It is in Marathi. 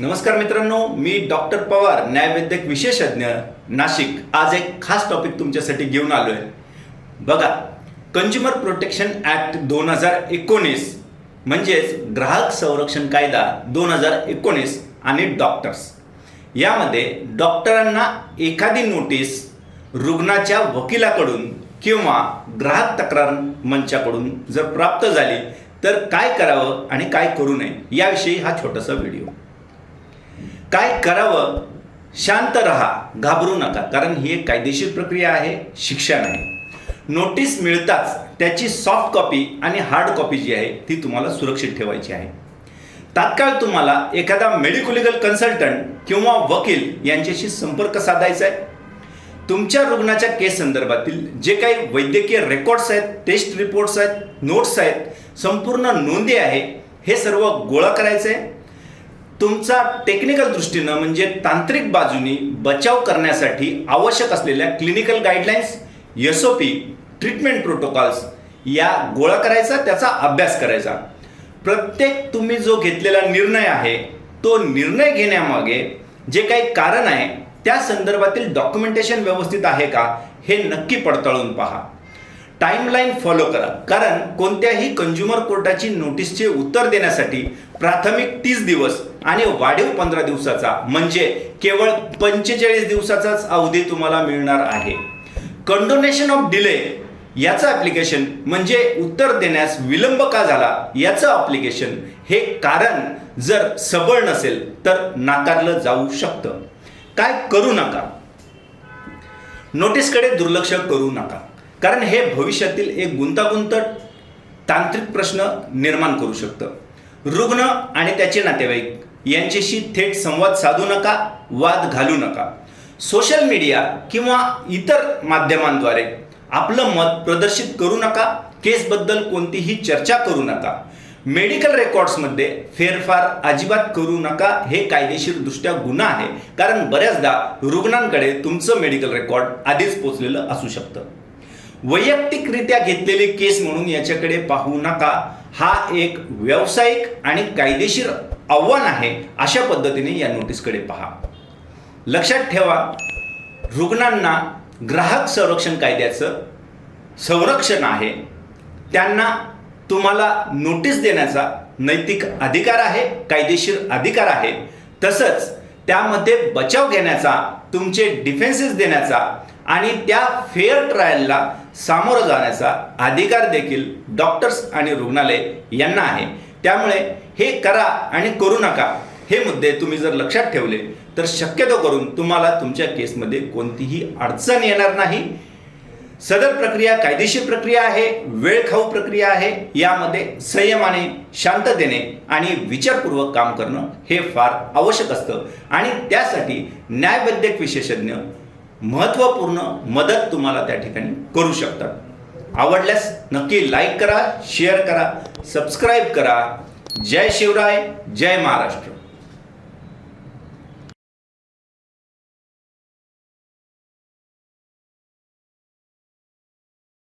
नमस्कार मित्रांनो मी डॉक्टर पवार न्यायवैद्यक विशेषज्ञ नाशिक. आज एक खास टॉपिक तुमच्यासाठी घेऊन आलो आहे बघा कंझ्युमर प्रोटेक्शन ॲक्ट दोन हजार एकोणीस म्हणजेच ग्राहक संरक्षण कायदा दोन हजार एकोणीस आणि डॉक्टर्स यामध्ये डॉक्टरांना एखादी नोटीस रुग्णाच्या वकिलाकडून किंवा ग्राहक तक्रार मंचाकडून जर प्राप्त झाली तर काय करावं आणि काय करू नये याविषयी हा छोटासा व्हिडिओ काय करावं? शांत रहा घाबरू नका. कारण ही एक कायदेशीर प्रक्रिया आहे शिक्षा नाही. नोटीस मिळताच त्याची सॉफ्ट कॉपी आणि हार्ड कॉपी जी आहे ती तुम्हाला सुरक्षित ठेवायची आहे. तात्काळ तुम्हाला एखादा मेडिको लिगल कन्सल्टंट किंवा वकील यांच्याशी संपर्क साधायचा आहे. तुमच्या रुग्णाच्या केस संदर्भातील जे काही वैद्यकीय रेकॉर्ड्स आहेत टेस्ट रिपोर्ट्स आहेत नोट्स आहेत संपूर्ण नोंदी आहे हे सर्व गोळा करायचं आहे. तुमचा टेक्निकल दृष्टीनं म्हणजे तांत्रिक बाजूनी बचाव करण्यासाठी आवश्यक असलेल्या clinical guidelines S O P treatment protocols या गोळा करायचा त्याचा अभ्यास करायचा. प्रत्येक तुम्ही जो घेतलेला निर्णय आहे तो निर्णय घेण्यामागे जे काही कारण आहे त्या संदर्भातील डॉक्युमेंटेशन व्यवस्थित आहे का हे नक्की पडताळून पहा. टाईमलाईन फॉलो करा. कारण कोणत्याही कंझ्युमर कोर्टाची नोटीसचे उत्तर देण्यासाठी प्राथमिक तीस दिवस आणि वाढीव पंधरा दिवसाचा म्हणजे केवळ पंचेचाळीस दिवसाचाच अवधी तुम्हाला मिळणार आहे. कंडोनेशन ऑफ डिले याचं ॲप्लिकेशन म्हणजे उत्तर देण्यास विलंब का झाला याचं ॲप्लिकेशन हे कारण जर सबळ नसेल तर नाकारलं जाऊ शकतं. काय करू नका? नोटीसकडे दुर्लक्ष करू नका. कारण हे भविष्यातील एक गुंतागुंत तांत्रिक प्रश्न निर्माण करू शकतं. रुग्ण आणि त्याचे नातेवाईक यांच्याशी थेट संवाद साधू नका वाद घालू नका. सोशल मीडिया किंवा इतर माध्यमांद्वारे आपलं मत प्रदर्शित करू नका केसबद्दल कोणतीही चर्चा करू नका. मेडिकल रेकॉर्ड्समध्ये फेरफार अजिबात करू नका हे कायदेशीरदृष्ट्या गुन्हा आहे. कारण बऱ्याचदा रुग्णांकडे तुमचं मेडिकल रेकॉर्ड आधीच पोचलेलं असू शकतं. वैयक्तिकरित्या घेतलेली केस म्हणून याच्याकडे पाहू नका. हा एक व्यावसायिक आणि कायदेशीर आव्हान आहे अशा पद्धतीने या नोटीसकडे पहा. लक्षात ठेवा रुग्णांना ग्राहक संरक्षण कायद्याचं संरक्षण आहे. त्यांना तुम्हाला नोटीस देण्याचा नैतिक अधिकार आहे कायदेशीर अधिकार आहे. तसंच त्यामध्ये बचाव घेण्याचा तुमचे डिफेन्सेस देण्याचा आणि त्या फेअर ट्रायलला सामोरं जाण्याचा अधिकार देखील डॉक्टर्स आणि रुग्णालय यांना आहे. त्यामुळे हे करा आणि करू नका हे मुद्दे तुम्ही जर लक्षात ठेवले तर शक्यतो करून तुम्हाला तुमच्या केसमध्ये कोणतीही अडचण येणार नाही. सदर प्रक्रिया कायदेशीर प्रक्रिया आहे वेळखाऊ प्रक्रिया आहे यामध्ये संयमाने शांततेने आणि विचारपूर्वक काम करणं हे फार आवश्यक असतं. आणि त्यासाठी न्यायवैद्यक विशेषज्ञ महत्त्वपूर्ण मदत तुम्हाला त्या ठिकाणी करू शकतात. आवडल्यास नक्की लाईक करा शेअर करा सबस्क्राईब करा. जय शिवराय जय महाराष्ट्र.